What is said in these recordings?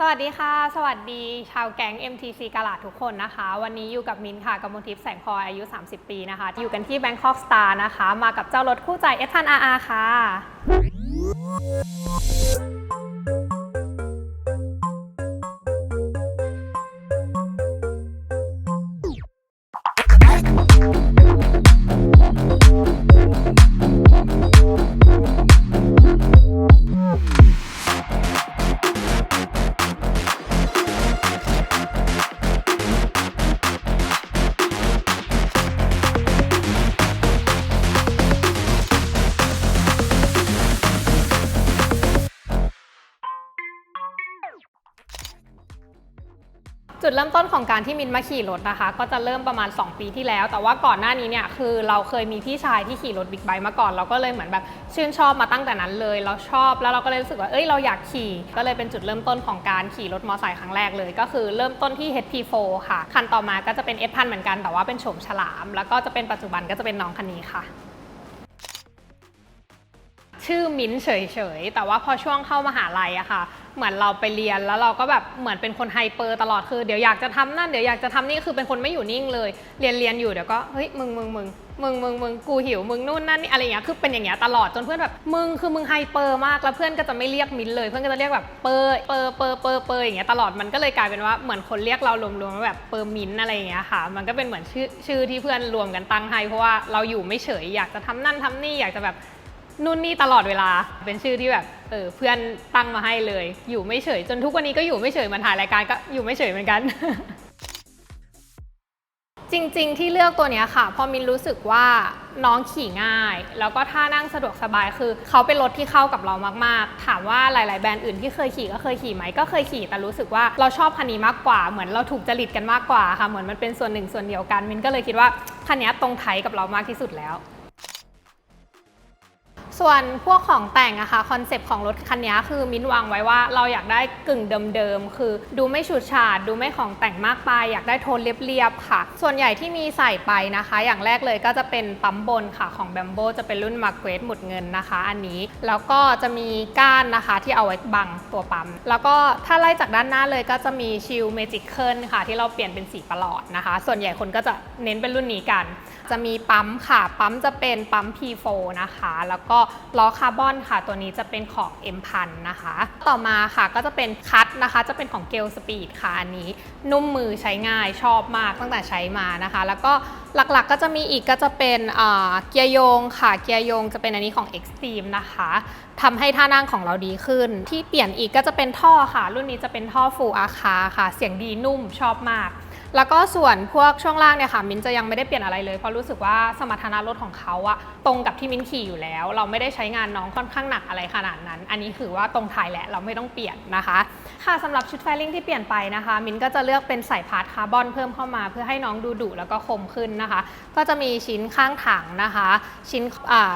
สวัสดีค่ะ สวัสดีชาวแก๊ง MTC กลาดทุกคนนะคะ วันนี้อยู่กับมินค่ะกมลทิพย์แสงพลอยอายุ 30 ปีนะคะ อยู่กันที่ Bangkok Star นะคะ มากับเจ้ารถคู่ใจ s 1 r r ค่ะ เริ่มต้นของการที่มินมาขี่รถนะคะ ก็จะเริ่มประมาณ 2 ปีที่แล้ว แต่ว่าก่อนหน้านี้เนี่ยคือเราเคยมีพี่ชายที่ขี่รถบิ๊กไบค์มาก่อน เราก็เลยเหมือนแบบชื่นชอบมาตั้งแต่นั้นเลย เราชอบแล้วเราก็เลยรู้สึกว่าเอ้ยเราอยากขี่ ก็เลยเป็นจุดเริ่มต้นของการขี่รถมอเตอร์ไซค์ครั้งแรกเลย ก็คือเริ่มต้นที่ HP4 ค่ะ คันต่อมาก็จะเป็น S1000 เหมือนกันแต่ว่าเป็นโฉมฉลาม แล้วก็จะเป็นปัจจุบันก็จะเป็นน้องคันนี้ค่ะชื่อมิ้นเฉยๆ แต่ว่าพอช่วงเข้ามหาลัยอะค่ะ เหมือนเราไปเรียนแล้วเราก็แบบเหมือนเป็นคนไฮเปอร์ตลอดคือเดี๋ยวอยากจะทำนั่นเดี๋ยวอยากจะทำนี่คือเป็นคนไม่อยู่นิ่งเลย เรียนเรียนอยู่เดี๋ยวก็เฮ้ยมึงมึงมึงมึงมึงมึงกูหิวมึงนู่นนั่นนี่อะไรอย่างเงี้ยคือเป็นอย่างเงี้ยตลอดจนเพื่อนแบบมึงคือมึงไฮเปอร์มากแล้วเพื่อนก็จะไม่เรียกมิ้นเลย เพื่อนก็จะเรียกแบบเปอร์เปอร์เปอร์เปอร์เปอร์อย่างเงี้ยตลอดมันก็เลยกลายเป็นว่าเหมือนคนเรียกเรารวมๆว่าแบบเปอร์มิ้นอะไรอย่างเงี้ยค่ะ มันก็เป็นเหมือนชื่อชื่อที่เพื่อนรวมกันตั้งให้เพราะว่าเราอยู่ไม่เฉยอยากจะทำนั่นทำนี่อยากจะแบบ นู่นนี่ตลอดเวลา เป็นชื่อที่แบบเออเพื่อนตั้งมาให้เลย อยู่ไม่เฉย จนทุกวันนี้ก็อยู่ไม่เฉยมันถ่ายรายการก็อยู่ไม่เฉยเหมือนกัน จริง ๆ ที่เลือกตัวเนี้ยค่ะเพอมินรู้สึกว่าน้องขี่ง่าย แล้วก็ท่านั่งสะดวกสบายคือ เขาเป็นรถที่เข้ากับเรามากๆ ถามว่าหลาย ๆ แบรนด์อื่นที่เคยขี่ก็เคยขี่ไหมก็เคยขี่แต่รู้สึกว่าเราชอบคันนี้มากกว่า เหมือนเราถูกจริตกันมากกว่าค่ะเหมือนมันเป็นส่วนหนึ่งส่วนเดียวกันมินก็เลยคิดว่าคันนี้ตรงไทยกับเรามากที่สุดแล้ว ส่วนพวกของแต่งอะค่ะคอนเซปต์ของรถคันนี้คือมิ้นวางไว้ว่าเราอยากได้กึ่งเดิมๆ คือดูไม่ฉูดฉาด ดูไม่ของแต่งมากไป อยากได้โทนเรียบๆค่ะ ส่วนใหญ่ที่มีใส่ไปนะคะ อย่างแรกเลยก็จะเป็นปั๊มบนค่ะของแบมโบจะเป็นรุ่นมาเกรดหมุดเงินนะคะ อันนี้แล้วก็จะมีก้านนะคะที่เอาไว้บังตัวปั๊ม แล้วก็ถ้าไล่จากด้านหน้าเลยก็จะมีชิลเมจิกเคิลค่ะ ที่เราเปลี่ยนเป็นสีประหลอดนะคะ ส่วนใหญ่คนก็จะเน้นเป็นรุ่นนี้กัน จะมีปั๊มค่ะปั๊มจะเป็นปั๊ม P4 นะคะ แล้วก็ล้อคาร์บอนค่ะ ตัวนี้จะเป็นของ M1000 นะคะ ต่อมาค่ะก็จะเป็นคัตนะคะ จะเป็นของเกลสปีดค่ะอันนี้ นุ่มมือใช้ง่ายชอบมากตั้งแต่ใช้มานะคะ แล้วก็หลักๆก็จะมีอีกก็จะเป็นเกียร์โยงค่ะ เกียร์โยงจะเป็นอันนี้ของ Extreme นะคะทำให้ท่านั่งของเราดีขึ้น ที่เปลี่ยนอีกก็จะเป็นท่อค่ะ รุ่นนี้จะเป็นท่อ Full a c a ค่ะ เสียงดีนุ่มชอบมาก แล้วก็ส่วนพวกช่วงล่างเนี่ยค่ะ มิ้นจะยังไม่ได้เปลี่ยนอะไรเลย เพราะรู้สึกว่าสมรรถนะรถของเขาอะตรงกับที่มิ้นขี่อยู่แล้ว เราไม่ได้ใช้งานน้องค่อนข้างหนักอะไรขนาดนั้น อันนี้คือว่าตรงไทยแหละเราไม่ต้องเปลี่ยนนะคะ ค่ะสำหรับชุดแฟลิ่งที่เปลี่ยนไปนะคะ มิ้นก็จะเลือกเป็นใส่พาร์ทคาร์บอนเพิ่มเข้ามา เพื่อให้น้องดูดุแล้วก็คมขึ้นนะคะ ก็จะมีชิ้นข้างถังนะคะ ชิ้น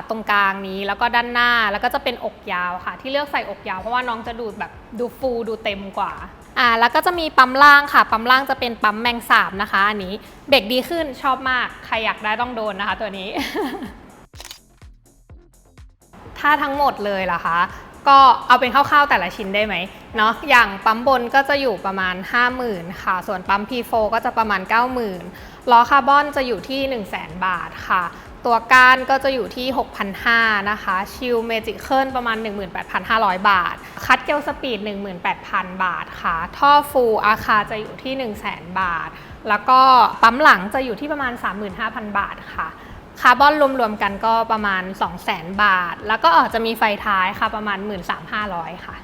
ตรงกลางนี้แล้วก็ด้านหน้าแล้วก็จะเป็นอกยาวค่ะ ที่เลือกใส่อกยาวเพราะว่าน้องจะดูแบบดูฟูดูเต็มกว่า อ่าแล้วก็จะมีปั๊มล่างค่ะ ปั๊มล่างจะเป็นปั๊มแมงสาบนะคะ อันนี้เบรกดีขึ้นชอบมาก ใครอยากได้ต้องโดนนะคะ ตัวนี้ ถ้าทั้งหมดเลยล่ะคะก็เอาเป็นคร่าวๆแต่ละชิ้นได้ไหมเนาะอย่างปั๊มบนก็จะอยู่ประมาณ 50,000 ค่ะ ส่วนปั๊ม P4 ก็จะประมาณ 90,000ล้อคาร์บอนจะอยู่ที่ 1 0 0 0 0 0บาทค่ะ ตัวก้านก็จะอยู่ที่ 6,500 นะคะ ชิลเมจิเคิลประมาณ 18,500 บาท คัดเกลสปีด 18,000 บาทค่ะ ท่อฟูลอาคาจะอยู่ที่ 100,000 บาท แล้วก็ปั๊มหลังจะอยู่ที่ประมาณ 35,000 บาทค่ะ คาร์บอนรวมๆกันก็ประมาณ 200,000 บาท แล้วก็อาจจะมีไฟท้ายค่ะประมาณ 13,500 ค่ะ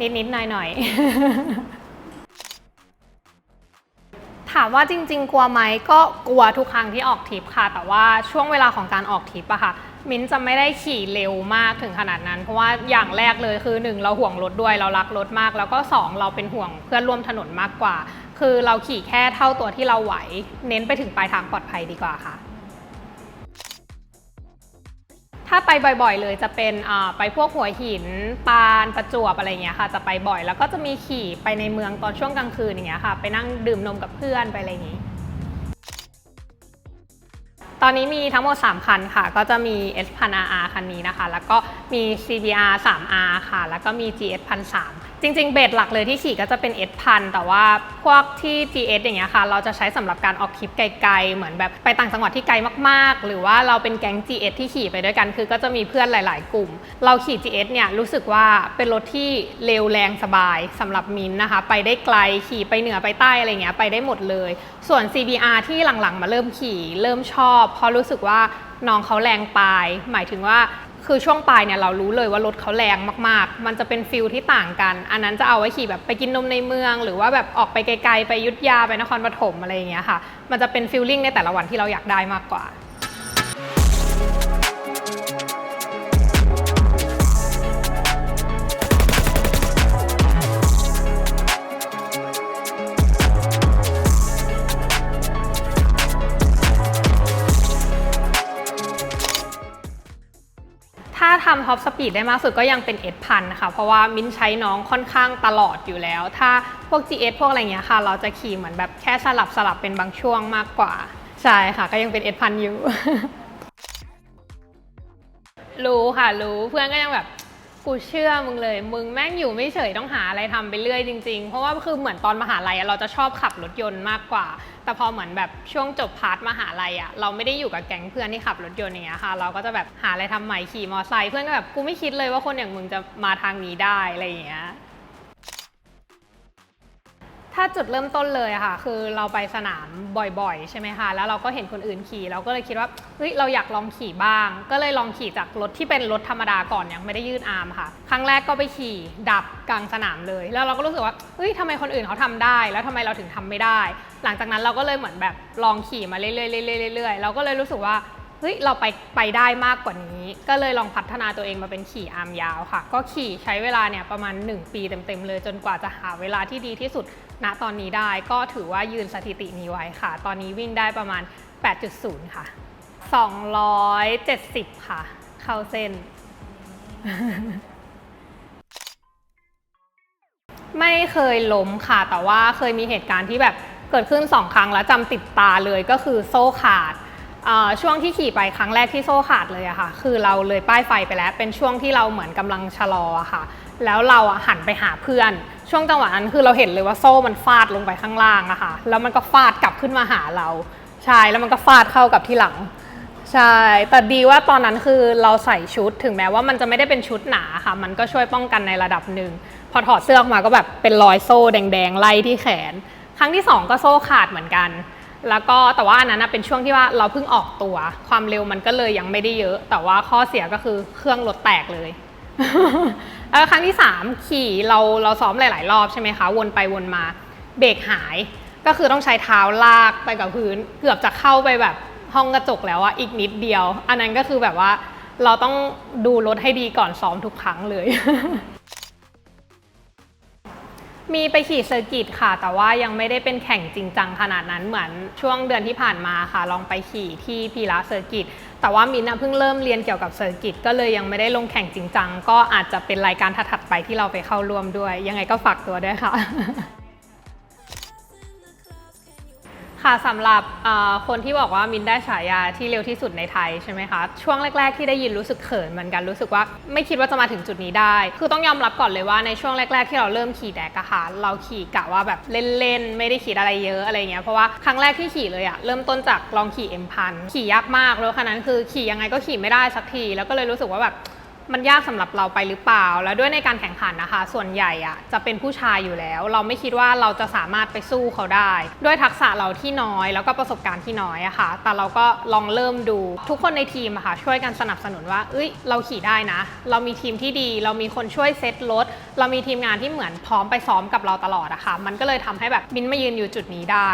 นิดๆหน่อยๆ ถามว่าจริง ๆ กลัวไหมก็กลัวทุกครั้งที่ออกทริปค่ะ แต่ว่าช่วงเวลาของการออกทริปอะค่ะ มิ้นจะไม่ได้ขี่เร็วมากถึงขนาดนั้น เพราะว่าอย่างแรกเลยคือ 1 เราห่วงรถด้วยเรารักรถมาก แล้วก็ 2 เราเป็นห่วงเพื่อนร่วมถนนมากกว่า คือเราขี่แค่เท่าตัวที่เราไหว เน้นไปถึงปลายทางปลอดภัยดีกว่าค่ะ ถ้าไปบ่อยๆ เลยจะเป็นไปพวกหัวหิน ปานประจวบอะไรเงี้ยค่ะ จะไปบ่อยแล้วก็จะมีขี่ไปในเมืองตอนช่วงกลางคืนอย่างเงี้ยค่ะ ไปนั่งดื่มนมกับเพื่อนไปอะไรอย่างงี้ตอนนี้มีทั้งหมด 3 คันค่ะ ก็จะมี S 1 0 0 RR คันนี้นะคะ แล้วก็มี CBR 3R ค่ะ แล้วก็มี GS 1 3 0จริง ๆ เบสหลักเลยที่ขี่ก็จะเป็น S พันแต่ว่าพวกที่ GS อย่างเงี้ยค่ะ เราจะใช้สำหรับการออกทริปไกลๆ เหมือนแบบไปต่างจังหวัดที่ไกลมากๆ หรือว่าเราเป็นแก๊ง GS ที่ขี่ไปด้วยกัน คือก็จะมีเพื่อนหลาย ๆ กลุ่ม เราขี่ GS เนี่ยรู้สึกว่าเป็นรถที่เร็วแรงสบายสำหรับมินนะคะ ไปได้ไกลขี่ไปเหนือไปใต้อะไรเงี้ยไปได้หมดเลย ส่วน CBR ที่หลังๆ มาเริ่มขี่ เริ่มชอบ เพราะรู้สึกว่าน้องเขาแรงปลายหมายถึงว่า คือช่วงปลายเนี่ยเรารู้เลยว่ารถเขาแรงมากๆ มันจะเป็นฟิลที่ต่างกัน อันนั้นจะเอาไว้ขี่แบบไปกินนมในเมือง หรือว่าแบบออกไปไกลๆ ไปยุทธยาไปนครปฐมอะไรอย่างเงี้ยค่ะ มันจะเป็นฟิลลิ่งในแต่ละวันที่เราอยากได้มากกว่า ถ้าทำท็อปสปีดได้มากสุดก็ยังเป็น S พันนะคะ เพราะว่ามิ้นใช้น้องค่อนข้างตลอดอยู่แล้ว ถ้าพวก GS พวกอะไรเงี้ยค่ะ เราจะขี่เหมือนแบบแค่สลับสลับเป็นบางช่วงมากกว่า ใช่ค่ะ ก็ยังเป็น S พันอยู่ รู้ค่ะรู้เพื่อนก็ยังแบบ กูเชื่อมึงเลย มึงแม่งอยู่ไม่เฉยต้องหาอะไรทำไปเรื่อยจริงๆ เพราะว่าคือเหมือนตอนมหาลัยเราจะชอบขับรถยนต์มากกว่า แต่พอเหมือนแบบช่วงจบพาร์ทมหาลัยอะเราไม่ได้อยู่กับแก๊งเพื่อนที่ขับรถยนต์อย่างเงี้ยค่ะ เราก็จะแบบหาอะไรทำใหม่ขี่มอเตอร์ไซค์เพื่อนก็แบบกูไม่คิดเลยว่าคนอย่างมึงจะมาทางนี้ได้อะไรอย่างเงี้ย ถ้าจุดเริ่มต้นเลยอะค่ะ คือเราไปสนามบ่อยๆ ใช่ไหมคะ แล้วเราก็เห็นคนอื่นขี่ เราก็เลยคิดว่าเฮ้ยเราอยากลองขี่บ้าง ก็เลยลองขี่จากรถที่เป็นรถธรรมดาก่อนยังไม่ได้ยืดอาร์มค่ะ ครั้งแรกก็ไปขี่ดับกลางสนามเลย แล้วเราก็รู้สึกว่าเฮ้ยทำไมคนอื่นเขาทำได้ แล้วทำไมเราถึงทำไม่ได้ หลังจากนั้นเราก็เลยเหมือนแบบลองขี่มาเรื่อยๆเรื่อยๆเราก็เลยรู้สึกว่าเฮ้ยเราไปไปได้มากกว่านี้ ก็เลยลองพัฒนาตัวเองมาเป็นขี่อาร์มยาวค่ะ ก็ขี่ใช้เวลาเนี่ยประมาณ 1 ปีเต็มๆเลย จนกว่าจะหาเวลาที่ดีที่สุด ณตอนนี้ได้ก็ถือว่ายืนสถิตินี้ไว้ค่ะ ตอนนี้วิ่งได้ประมาณ 8.0 ค่ะ 270 ค่ะ เข้าเส้น ไม่เคยล้มค่ะ แต่ว่าเคยมีเหตุการณ์ที่แบบเกิดขึ้น 2 ครั้งแล้วจำติดตาเลยก็คือโซ่ขาดช่วงที่ขี่ไปครั้งแรกที่โซ่ขาดเลยอะค่ะ คือเราเลยป้ายไฟไปแล้ว เป็นช่วงที่เราเหมือนกำลังชะลออะค่ะ แล้วเราหันไปหาเพื่อน ช่วงจังหวะนั้นคือเราเห็นเลยว่าโซ่มันฟาดลงไปข้างล่างอะค่ะ แล้วมันก็ฟาดกลับขึ้นมาหาเรา ใช่ แล้วมันก็ฟาดเข้ากับที่หลัง ใช่ แต่ดีว่าตอนนั้นคือเราใส่ชุด ถึงแม้ว่ามันจะไม่ได้เป็นชุดหนาค่ะ มันก็ช่วยป้องกันในระดับหนึ่ง พอถอดเสื้อออกมาก็แบบเป็นรอยโซ่แดงๆไล่ที่แขน ครั้งที่สองก็โซ่ขาดเหมือนกัน แล้วก็แต่ว่าอันนั้นนะเป็นช่วงที่ว่าเราเพิ่งออกตัว ความเร็วมันก็เลยยังไม่ได้เยอะ แต่ว่าข้อเสียก็คือเครื่องรถแตกเลย แล้วครั้งที่ 3 ขี่เราเราซ้อมหลาย ๆ รอบใช่ไหมคะ วนไปวนมาเบรกหาย ก็คือต้องใช้เท้าลากไปกับพื้น เกือบจะเข้าไปแบบห้องกระจกแล้วอะอีกนิดเดียว อันนั้นก็คือแบบว่าเราต้องดูรถให้ดีก่อนซ้อมทุกครั้งเลย มีไปขี่เซอร์กิตค่ะ แต่ว่ายังไม่ได้เป็นแข่งจริงจังขนาดนั้นเหมือนช่วงเดือนที่ผ่านมาค่ะ ลองไปขี่ที่พีระเซอร์กิต แต่ว่ามินเพิ่งเริ่มเรียนเกี่ยวกับเซอร์กิตก็เลยยังไม่ได้ลงแข่งจริงจังก็อาจจะเป็นรายการถัดๆไปที่เราไปเข้าร่วมด้วย ยังไงก็ฝากตัวด้วยค่ะ ค่ะสำหรับคนที่บอกว่ามินได้ฉายาที่เร็วที่สุดในไทยใช่ไหมคะช่วงแรก ๆ ที่ได้ยินรู้สึกเขินเหมือนกันรู้สึกว่าไม่คิดว่าจะมาถึงจุดนี้ได้ คือต้องยอมรับก่อนเลยว่าในช่วงแรก ๆ ที่เราเริ่มขี่แดกอะค่ะเราขี่กะว่าแบบเล่นๆ ไม่ได้ขี่อะไรเยอะอะไรเงี้ยเพราะว่าครั้งแรกที่ขี่เลยอะเริ่มต้นจากลองขี่เอ็มพันขี่ยากมากแล้วคันนั้นคือขี่ยังไงก็ขี่ไม่ได้สักที แล้วก็เลยรู้สึกว่าแบบ มันยากสำหรับเราไปหรือเปล่า แล้วด้วยในการแข่งขันนะคะ ส่วนใหญ่อะจะเป็นผู้ชายอยู่แล้ว เราไม่คิดว่าเราจะสามารถไปสู้เขาได้ ด้วยทักษะเราที่น้อย แล้วก็ประสบการณ์ที่น้อยอะค่ะ แต่เราก็ลองเริ่มดูทุกคนในทีมอะค่ะ ช่วยกันสนับสนุนว่า เอ้ย เราขี่ได้นะ เรามีทีมที่ดี เรามีคนช่วยเซตรถ เรามีทีมงานที่เหมือนพร้อมไปซ้อมกับเราตลอดอะค่ะ มันก็เลยทำให้แบบมินมายืนอยู่จุดนี้ได้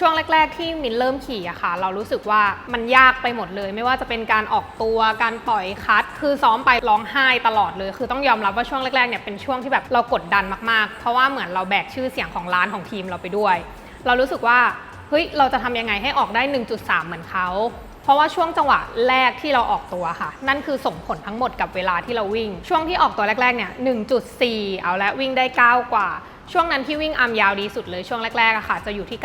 ช่วงแรก ๆ ที่มินเริ่มขี่อะค่ะ เรารู้สึกว่ามันยากไปหมดเลย ไม่ว่าจะเป็นการออกตัวการปล่อยคัด คือซ้อมไปร้องไห้ตลอดเลย คือต้องยอมรับว่าช่วงแรกๆเนี่ยเป็นช่วงที่แบบเรากดดันมากๆ เพราะว่าเหมือนเราแบกชื่อเสียงของร้านของทีมเราไปด้วย เรารู้สึกว่าเฮ้ยเราจะทำยังไงให้ออกได้ 1.3 เหมือนเขาเพราะว่าช่วงจังหวะแรกที่เราออกตัวค่ะ นั่นคือส่งผลทั้งหมดกับเวลาที่เราวิ่ง ช่วงที่ออกตัวแรกๆเนี่ย 1.4 เอาละวิ่งได้ 9 กว่า ช่วงนั้นที่วิ่งอาร์มยาวดีสุดเลยช่วงแรกๆอะค่ะ จะอยู่ที่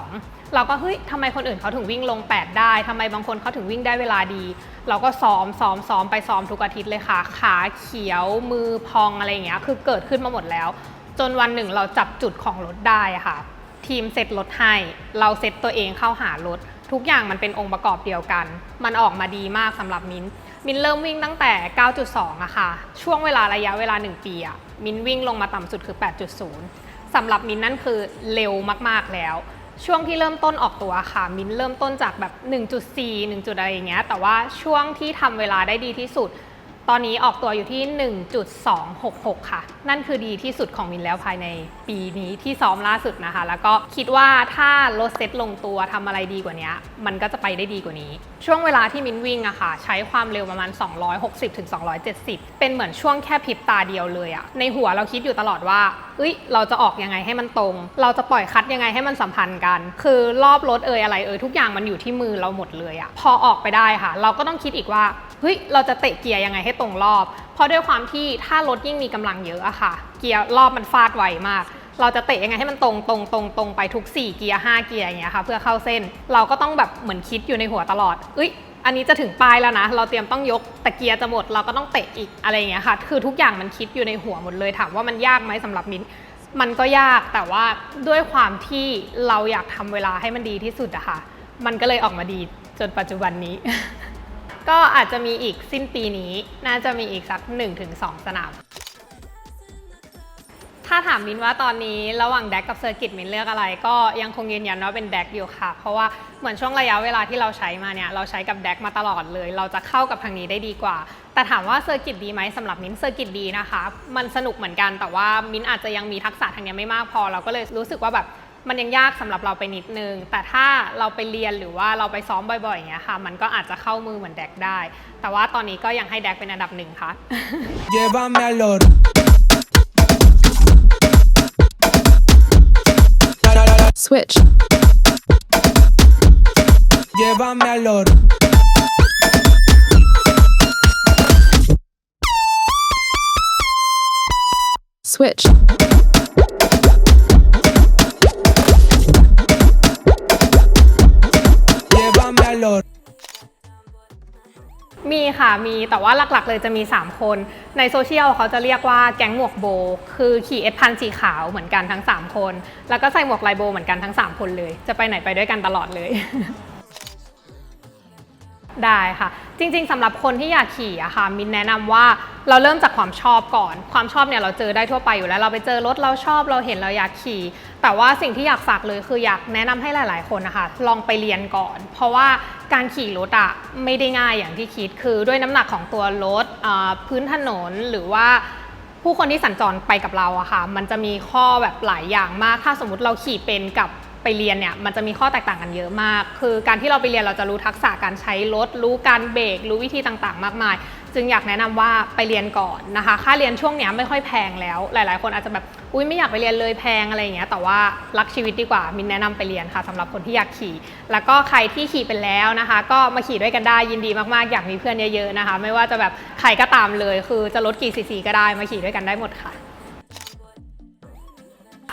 9.2 เราก็เฮ้ยทำไมคนอื่นเขาถึงวิ่งลง 8 ได้ทำไมบางคนเขาถึงวิ่งได้เวลาดี เราก็ซ้อมซ้อมซ้อมไปซ้อมทุกอาทิตย์เลยค่ะ ขาเขียวมือพองอะไรอย่างเงี้ยคือเกิดขึ้นมาหมดแล้ว จนวันหนึ่งเราจับจุดของรถได้อะค่ะ ทีมเซตรถให้ เราเซตตัวเองเข้าหารถทุกอย่างมันเป็นองค์ประกอบเดียวกัน มันออกมาดีมากสำหรับมินมินเริ่มวิ่งตั้งแต่ 9.2อะค่ะ ช่วงเวลาระยะเวลา 1 ปีอะ มินวิ่งลงมาต่ำสุดคือ 8.0สำหรับมินนั่นคือเร็วมากๆแล้ว ช่วงที่เริ่มต้นออกตัวค่ะ มินเริ่มต้นจากแบบ 1.4 1จุดอะไรอย่างเงี้ยแต่ว่าช่วงที่ทำเวลาได้ดีที่สุด ตอนนี้ออกตัวอยู่ที่ 1.266 ค่ะ นั่นคือดีที่สุดของมินแล้วภายในปีนี้ที่ซ้อมล่าสุดนะคะ แล้วก็คิดว่าถ้าลดเซตลงตัวทำอะไรดีกว่านี้ มันก็จะไปได้ดีกว่านี้ ช่วงเวลาที่มินวิ่งอะค่ะ ใช้ความเร็วประมาณ 260-270 เป็นเหมือนช่วงแค่พริบตาเดียวเลยอะในหัวเราคิดอยู่ตลอดว่าเอ้ย เราจะออกยังไงให้มันตรง เราจะปล่อยคัดยังไงให้มันสัมพันธ์กัน คือรอบรถเอ่ยอะไรเอ่ยทุกอย่างมันอยู่ที่มือเราหมดเลยอะพอออกไปได้ค่ะ เราก็ต้องคิดอีกว่า เฮ้ยเราจะเตะเกียร์ยังไงให้ตรงรอบ เพราะด้วยความที่ถ้ารถยิ่งมีกำลังเยอะอะค่ะ เกียร์รอบมันฟาดไวมาก เราจะเตะยังไงให้มันตรงตรงตรงตรงไปทุก 4 เกียร์5เกียร์อย่างเงี้ยค่ะ เพื่อเข้าเส้นเราก็ต้องแบบเหมือนคิดอยู่ในหัวตลอดเอ้ยอันนี้จะถึงปลายแล้วนะ เราเตรียมต้องยกแต่เกียร์จะหมดเราก็ต้องเตะอีกอะไรอย่างเงี้ยค่ะ คือทุกอย่างมันคิดอยู่ในหัวหมดเลยถามว่ามันยากไหมสำหรับมิ้นมันก็ยากแต่ว่าด้วยความที่เราอยากทำเวลาให้มันดีที่สุดอะค่ะ มันก็เลยออกมาดีจนปัจจุบันนี้ ก็อาจจะมีอีกสิ้นปีนี้ น่าจะมีอีกสัก 1-2 สนาม ถ้าถามมินว่าตอนนี้ระหว่างแดกกับเซอร์กิตมินเลือกอะไร ก็ยังคงยืนยันว่าเป็นแดกอยู่ค่ะ เพราะว่าเหมือนช่วงระยะเวลาที่เราใช้มาเนี่ยเราใช้กับแดกมาตลอดเลย เราจะเข้ากับทางนี้ได้ดีกว่า แต่ถามว่าเซอร์กิตดีไหมสำหรับมินเซอร์กิตดีนะคะ มันสนุกเหมือนกันแต่ว่ามินอาจจะยังมีทักษะทางนี้ไม่มากพอ เราก็เลยรู้สึกว่าแบบ มันยังยากสำหรับเราไปนิดนึง แต่ถ้าเราไปเรียนหรือว่าเราไปซ้อมบ่อยๆอย่างเงี้ยค่ะ มันก็อาจจะเข้ามือเหมือนแดกได้ แต่ว่าตอนนี้ก็ยังให้แดกเป็นอันดับหนึ่งค่ะ Llévame al oro. Switch. Llévame al oro. Switch. Llévame มีค่ะมีแต่ว่าหลักๆ เลยจะมี 3 คน ในโซเชียลเขาจะเรียกว่าแก๊งหมวกโบ คือขี่เอสพันสีขาวเหมือนกันทั้ง 3 คน แล้วก็ใส่หมวกลายโบเหมือนกันทั้ง 3 คนเลย จะไปไหนไปด้วยกันตลอดเลย ได้ค่ะ จริงๆสำหรับคนที่อยากขี่อะค่ะมินแนะนำว่าเราเริ่มจากความชอบก่อน ความชอบเนี่ยเราเจอได้ทั่วไปอยู่แล้ว เราไปเจอรถเราชอบเราเห็นเราอยากขี่ แต่ว่าสิ่งที่อยากฝากเลยคืออยากแนะนำให้หลาย ๆ คนนะคะลองไปเรียนก่อน เพราะว่าการขี่รถอะไม่ได้ง่ายอย่างที่คิดคือด้วยน้ำหนักของตัวรถพื้นถนนหรือว่าผู้คนที่สัญจรไปกับเราอะค่ะ มันจะมีข้อแบบหลายอย่างมาก ถ้าสมมติเราขี่เป็นกับ ไปเรียนเนี่ยมันจะมีข้อแตกต่างกันเยอะมาก คือการที่เราไปเรียนเราจะรู้ทักษะการใช้รถ รู้การเบรกรู้วิธีต่างๆ มากมาย จึงอยากแนะนำว่าไปเรียนก่อนนะคะ ค่าเรียนช่วงนี้ไม่ค่อยแพงแล้ว หลายๆ คนอาจจะแบบอุ้ยไม่อยากไปเรียนเลยแพงอะไรอย่างเงี้ยแต่ว่ารักชีวิตดีกว่ามินแนะนำไปเรียนค่ะสำหรับคนที่อยากขี่ แล้วก็ใครที่ขี่เป็นแล้วนะคะ ก็มาขี่ด้วยกันได้ยินดีมากๆ อยากมีเพื่อนเยอะๆนะคะ ไม่ว่าจะแบบใครก็ตามเลย คือจะลดกี่ซีซีก็ได้มาขี่ด้วยกันได้หมดค่ะ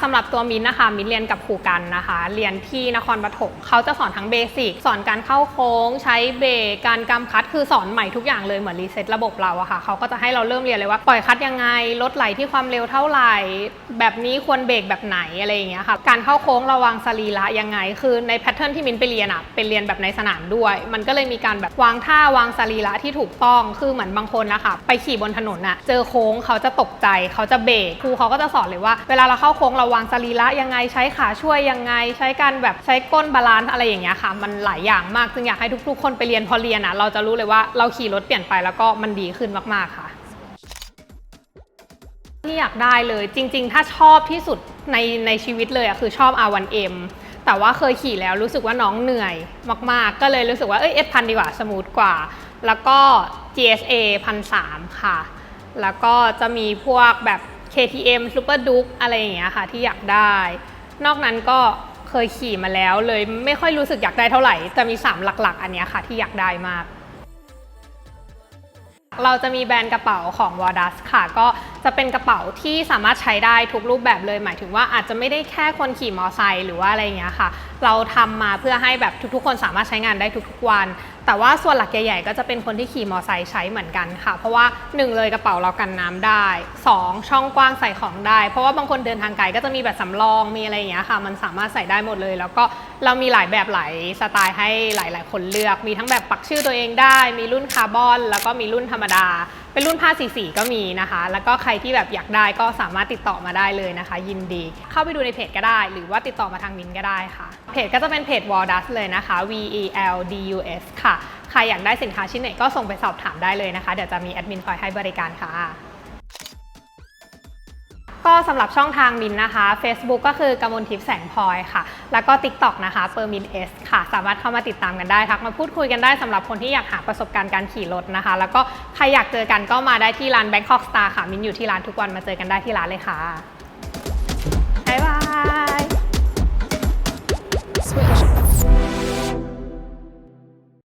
สำหรับตัวมินนะคะ มินเรียนกับครูกันนะคะ เรียนที่นครปฐมเขาจะสอนทั้งเบสิกสอนการเข้าโค้ง ใช้เบรกการกำคัดคือสอนใหม่ทุกอย่างเลยเหมือนรีเซ็ตระบบเราอะค่ะเขาก็จะให้เราเริ่มเรียนเลยว่าปล่อยคัดยังไงลดไหลที่ความเร็วเท่าไหร่ แบบนี้ควรเบรกแบบไหนอะไรอย่างเงี้ยค่ะการเข้าโค้งระวังสรีระยังไง คือในแพทเทิร์นที่มินไปเรียนอะเป็นเรียนแบบในสนามด้วย มันก็เลยมีการแบบวางท่าวางสรีระที่ถูกต้องคือเหมือนบางคนนะคะไปขี่บนถนนอะเจอโค้งเขาจะตกใจเขาจะเบรกครูเขาก็จะสอนเลยว่าเวลาเราเข้าโค้งเราวางสรีระยังไงใช้ขาช่วยยังไง ใช้การแบบใช้ก้นบาลานซ์อะไรอย่างเงี้ยค่ะ มันหลายอย่างมากจึงอยากให้ทุก ๆ คนไปเรียนพอเรียนอะเราจะรู้เลยว่าเราขี่รถเปลี่ยนไปแล้วก็มันดีขึ้นมากๆค่ะที่อยากได้เลยจริง ๆ ถ้าชอบที่สุดในในชีวิตเลยอะคือชอบ R1M แต่ว่าเคยขี่แล้วรู้สึกว่าน้องเหนื่อยมาก ๆ ก็เลยรู้สึกว่าเอ้ย S พันดีกว่าสมูทกว่า แล้วก็ GSA พันสามค่ะ แล้วก็จะมีพวกแบบ KTM Super Duke อะไรอย่างเงี้ยค่ะที่อยากได้ นอกนั้นก็เคยขี่มาแล้วเลยไม่ค่อยรู้สึกอยากได้เท่าไหร่ จะมี 3 หลักๆ อันเนี้ยค่ะที่อยากได้มาก เราจะมีแบรนด์กระเป๋าของ w a d a s ค่ะ ก็ จะเป็นกระเป๋าที่สามารถใช้ได้ทุกรูปแบบเลย หมายถึงว่าอาจจะไม่ได้แค่คนขี่มอไซค์หรือว่าอะไรเงี้ยค่ะ เราทำมาเพื่อให้แบบทุกๆ คนสามารถใช้งานได้ทุกๆวัน แต่ว่าส่วนหลักใหญ่ๆก็จะเป็นคนที่ขี่มอไซค์ใช้เหมือนกันค่ะ เพราะว่าหนึ่งเลยกระเป๋าเรากันน้ำได้สองช่องกว้างใส่ของได้ เพราะว่าบางคนเดินทางไกลก็จะมีแบบสำรองมีอะไรอย่างเงี้ยค่ะ มันสามารถใส่ได้หมดเลย แล้วก็เรามีหลายแบบหลายสไตล์ให้หลาย ๆ คนเลือก มีทั้งแบบปักชื่อตัวเองได้ มีรุ่นคาร์บอน แล้วก็มีรุ่นธรรมดา เป็นรุ่นผ้าสีสีก็มีนะคะ แล้วก็ใครที่แบบอยากได้ก็สามารถติดต่อมาได้เลยนะคะ ยินดี เข้าไปดูในเพจก็ได้ หรือว่าติดต่อมาทางมินก็ได้ค่ะ เพจก็จะเป็นเพจ w a l d u s เลยนะคะ V E L D U S ค่ะ ใครอยากได้สินค้าชิ้นไหนก็ส่งไปสอบถามได้เลยนะคะ เดี๋ยวจะมีแอดมินคอยให้บริการค่ะ ก็สำหรับช่องทางมินนะคะ Facebook ก็คือกมลทิพย์แสงพลอยค่ะ แล้วก็ TikTok นะคะเปอร์มินเอสค่ะ สามารถเข้ามาติดตามกันได้ทักมาพูดคุยกันได้สำหรับคนที่อยากหาประสบการณ์การขี่รถนะคะ แล้วก็ใครอยากเจอกันก็มาได้ที่ร้าน Bangkok Star ค่ะ มินอยู่ที่ร้านทุกวันมาเจอกันได้ที่ร้านเลยค่ะ